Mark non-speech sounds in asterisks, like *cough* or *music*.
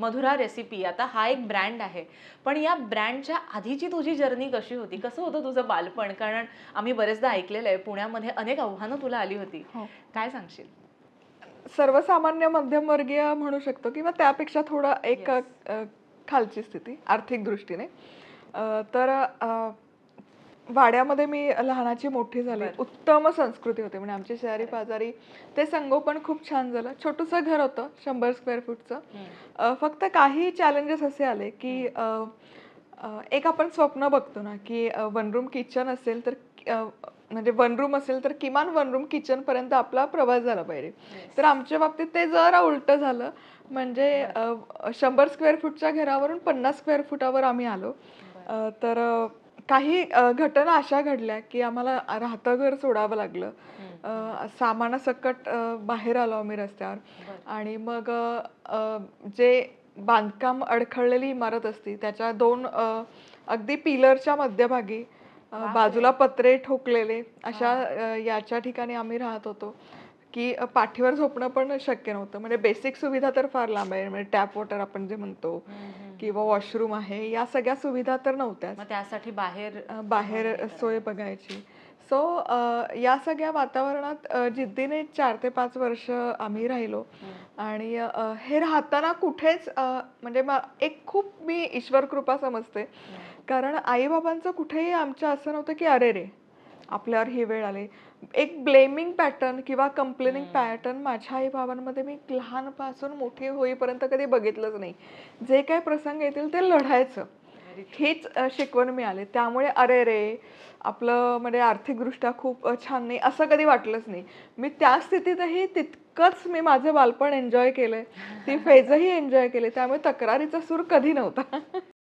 Madhura recipe आता हा एक ब्रँड आहे. पण या ब्रँडच्या आधीची तुझी जर्नी कशी होती? कसं होतं तुझं बालपण? कारण आम्ही बरेचदा ऐकलेलं आहे पुण्यामध्ये अनेक आव्हानं तुला आली होती. हो. काय सांगशील? सर्वसामान्य मध्यमवर्गीय म्हणू शकतो किंवा त्यापेक्षा थोडं एक Yes. खालची स्थिती आर्थिक दृष्टीने. तर वाड्यामध्ये मी लहानाची मोठी झाली. उत्तम संस्कृती होती. म्हणजे आमची शेजारी पाजारी ते संगोपन खूप छान झालं. छोटंसं घर होतं शंभर स्क्वेअर फूटचं फक्त काही चॅलेंजेस असे आले की एक आपण स्वप्न बघतो ना की वन रूम किचन असेल तर म्हणजे वन रूम असेल तर किमान वन रूम किचन पर्यंत आपला प्रवास झाला पाहिजे. तर आमच्या बाबतीत ते जरा उलट झालं. म्हणजे शंभर स्क्वेअर फूटच्या घरावरून पन्नास स्क्वेअर फुटावर आम्ही आलो. तर काही घटना अशा घडल्या की आम्हाला राहतं घर सोडावं लागलं. सामानासकट बाहेर आलो आम्ही रस्त्यावर. आणि मग जे बांधकाम अडखळलेली इमारत असती त्याच्या दोन अगदी पिलरच्या मध्यभागी बाजूला पत्रे ठोकलेले अशा याच्या ठिकाणी आम्ही राहत होतो. की पाठीवर झोपणं पण शक्य नव्हतं. म्हणजे बेसिक सुविधा तर फार लांब आहे. म्हणजे टॅप वॉटर आपण जे म्हणतो किंवा वॉशरूम आहे या सगळ्या सुविधा तर नव्हत्याच. मग त्यासाठी बाहेर बाहेर सोय बघायची. सो या सगळ्या वातावरणात अ, जिद्दीने चार ते पाच वर्ष आम्ही राहिलो. आणि अ, हे राहताना कुठेच म्हणजे एक खूप मी ईश्वर कृपा समजते. कारण आईबाबांचं कुठेही आमच्या असं नव्हतं की अरे रे आपल्यावर ही वेळ आली. एक ब्लेमिंग पॅटर्न किंवा कंप्लेनिंग पॅटर्न माझ्या आई बाबांमध्ये मी लहानपासून मोठी होईपर्यंत कधी बघितलंच नाही. जे काही प्रसंग येतील ते लढायचं. हीच शिकवण मिळाली. त्यामुळे अरे रे आपलं म्हणजे आर्थिकदृष्ट्या खूप छान नाही असं कधी वाटलंच नाही. मी त्या स्थितीतही तितकंच मी माझं बालपण एन्जॉय केलंय. ती *laughs* फेजही एन्जॉय केली. त्यामुळे तक्रारीचा सूर कधी नव्हता. *laughs*